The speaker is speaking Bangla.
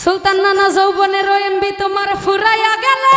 সুলতান নানা যৌবনের এমবি তোমার ফুরাইয়া গেলে।